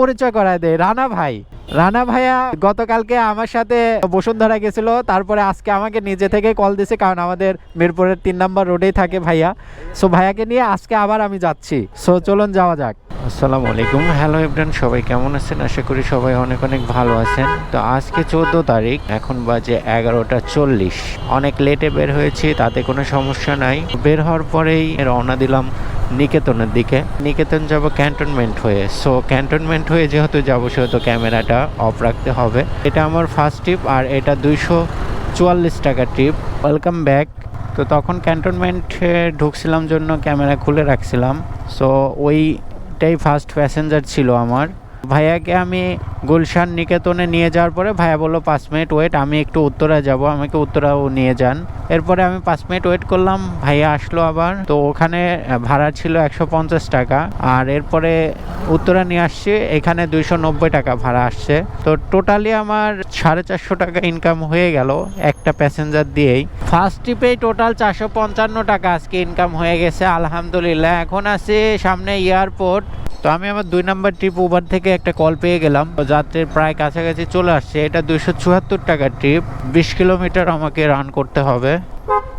পরিচয় করায় দেয়। রানা ভাই। রানা ভাইয়া গতকালকে আমার সাথে বসুন্ধরা গেছিল। তারপরে আজকে আমাকে নিজে থেকে কল দিছে, কারণ আমাদের মিরপুরের তিন নম্বর রোডেই থাকে ভাইয়া। সো ভাইয়াকে নিয়ে আজকে আবার আমি যাচ্ছি। সো চলুন যাওয়া যাক। আসসালামু আলাইকুম। হ্যালো এভরিওয়ান সবাই কেমন আছেন? আশা করি সবাই অনেক অনেক ভালো আছেন। তো আজকে চোদ্দ তারিখ, এখন বাজে এগারোটা চল্লিশ। অনেক লেটে বের হয়েছি, তাতে কোনো সমস্যা নাই। বের হওয়ার পরেই রওনা দিলাম নিকেতনের দিকে। নিকেতন যাব ক্যান্টনমেন্ট হয়ে। সো ক্যান্টনমেন্ট হয়ে যেহেতু যাব, সেহেতু ক্যামেরাটা অফ রাখতে হবে। এটা আমার ফার্স্ট ট্রিপ আর এটা দুইশো চুয়াল্লিশ টাকা ট্রিপ ওয়েলকাম ব্যাক তো তখন ক্যান্টনমেন্টে ঢুকছিলাম জন্য ক্যামেরা খুলে রাখছিলাম। সো ওইটাই ফার্স্ট প্যাসেঞ্জার ছিল আমার। ভাইয়াকে আমি গুলশান নিকেতনে নিয়ে যাওয়ার পরে ভাইয়া বলল, পাঁচ মিনিট ওয়েট আমি একটু উত্তরা যাব, আমাকে উত্তরাও নিয়ে যান। এরপরে আমি পাঁচ মিনিট ওয়েট করলাম, ভাইয়া আসলো আবার। তো ওখানে ভাড়া ছিল একশো পঞ্চাশ টাকা। আর এরপরে উত্তরা নিয়ে আসছি, এখানে দুইশো নব্বই টাকা ভাড়া আসছে। তো টোটালি আমার সাড়ে চারশো টাকা ইনকাম হয়ে গেল একটা প্যাসেঞ্জার দিয়েই। ফার্স্ট ট্রিপেই টোটাল চারশো পঞ্চান্ন টাকা আজকে ইনকাম হয়ে গেছে, আলহামদুলিল্লাহ। এখন আছে সামনে এয়ারপোর্ট তো আমি আমার দুই নাম্বার ট্রিপ উবার থেকে একটা কল পেয়ে গেলাম। যাত্রীর প্রায় কাছাকাছি চলে আসছে। এটা দুইশো চুয়াত্তর টাকার ট্রিপ বিশ কিলোমিটার আমাকে রান করতে হবে।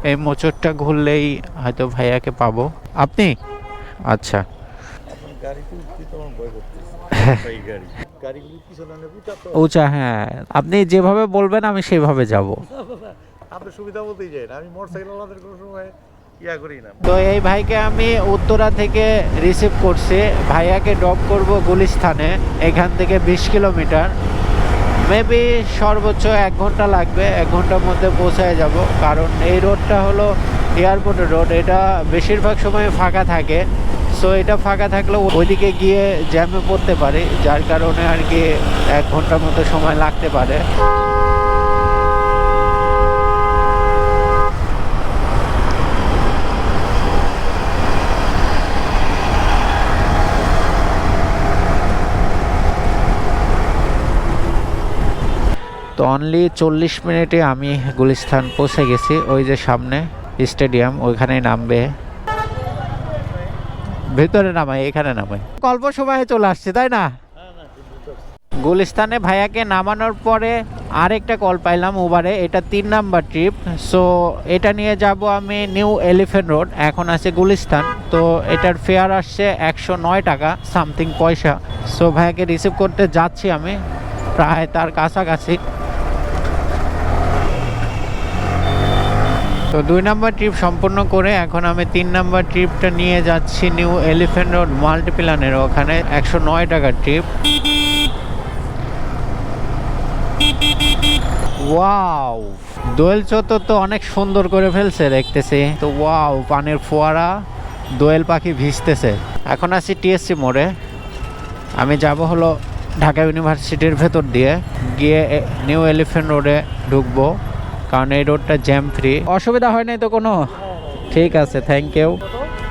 এই মোচরটা ঘুরলেই হয়তো ভাইয়াকে পাবো। আপনি? আচ্ছা। উঁচা হ্যাঁ। আপনি যেভাবে বলবেন, আমি সেভাবে যাব। সুবিধা বলতেই না। আমি মোটর সাইকেল কোনো সময় তো এই ভাইকে আমি উত্তরা থেকে রিসিভ করছি। ভাইয়াকে ড্রপ করব গুলিস্থানে এখান থেকে বিশ কিলোমিটার। মেবি সর্বোচ্চ এক ঘণ্টা লাগবে, এক ঘণ্টার মধ্যে পৌঁছায় যাব। কারণ এই রোডটা হলো এয়ারপোর্টের রোড, এটা বেশিরভাগ সময় ফাঁকা থাকে। সো এটা ফাঁকা থাকলেও ওইদিকে গিয়ে জ্যামে পড়তে পারে, যার কারণে আর কি এক ঘণ্টার মতো সময় লাগতে পারে। তো অনলি চল্লিশ মিনিটে আমি গুলিস্তান পৌঁছে গেছি। ওই যে সামনে স্টেডিয়াম ওইখানে নামবে। ভেতরে নামাই, এখানে নামাই। অল্প সময়ে চলে আসছে, তাই না? গুলিস্তানে ভাইয়াকে নামানোর পরে আরেকটা কল পাইলাম উবারে এটা তিন নাম্বার ট্রিপ সো এটা নিয়ে যাব আমি নিউ এলিফেন্ট রোড এখন আছে গুলিস্তান। তো এটার ফেয়ার আসছে একশো নয় টাকা সামথিং পয়সা। সো ভাইয়াকে রিসিভ করতে যাচ্ছি আমি, প্রায় তার কাছাকাছি। তো দুই নাম্বার ট্রিপ সম্পূর্ণ করে এখন আমি তিন নাম্বার ট্রিপটা নিয়ে যাচ্ছি নিউ এলিফেন্ট রোড মাল্টিপ্লানের ওখানে একশো নয় টাকার ট্রিপ। ওয়াও! দোয়েল চত্বর তো অনেক সুন্দর করে ফেলছে দেখতেছি। তো ওয়াও, পানির ফোয়ারা, দোয়েল পাখি ভিজতেছে। এখন আছি টিএসসি মোড়ে। আমি যাব হলো ঢাকা ইউনিভার্সিটির ভেতর দিয়ে, গিয়ে নিউ এলিফেন্ট রোডে ঢুকবো। কারণ এই রোডটা জ্যাম ফ্রি অসুবিধা হয় নাই তো কোনো? ঠিক আছে থ্যাংক ইউ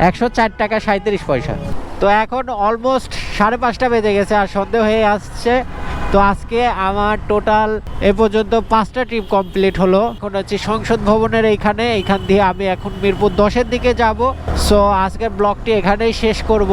একশো চার টাকা সাঁত্রিশ পয়সা। তো এখন অলমোস্ট সাড়ে পাঁচটা বেজে গেছে আর সন্দেহ হয়ে আসছে। তো আজকে আমার টোটাল এ পর্যন্ত পাঁচটা ট্রিপ কমপ্লিট হলো। এখন হচ্ছে সংসদ ভবনের এইখানে। এইখান দিয়ে আমি এখন মিরপুর দশের দিকে যাব। সো আজকের ব্লগটি এখানেই শেষ করব।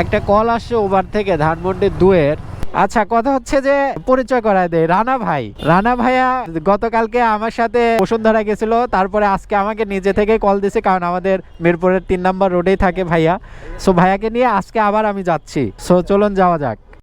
একটা কল আসছে ওভার থেকে ধানমন্ডি দুয়ের। আচ্ছা কথা হচ্ছে যে পরিচয় করায় দেয় রানা ভাই। রানা ভাইয়া গতকালকে আমার সাথে বসুন্ধরা গেছিল, তারপরে আজকে আমাকে নিজে থেকে কল দিছে, কারণ আমাদের মিরপুরের তিন নম্বর রোডেই থাকে ভাইয়া। সো ভাইয়াকে নিয়ে আজকে আবার আমি যাচ্ছি। সো চলুন যাওয়া যাক।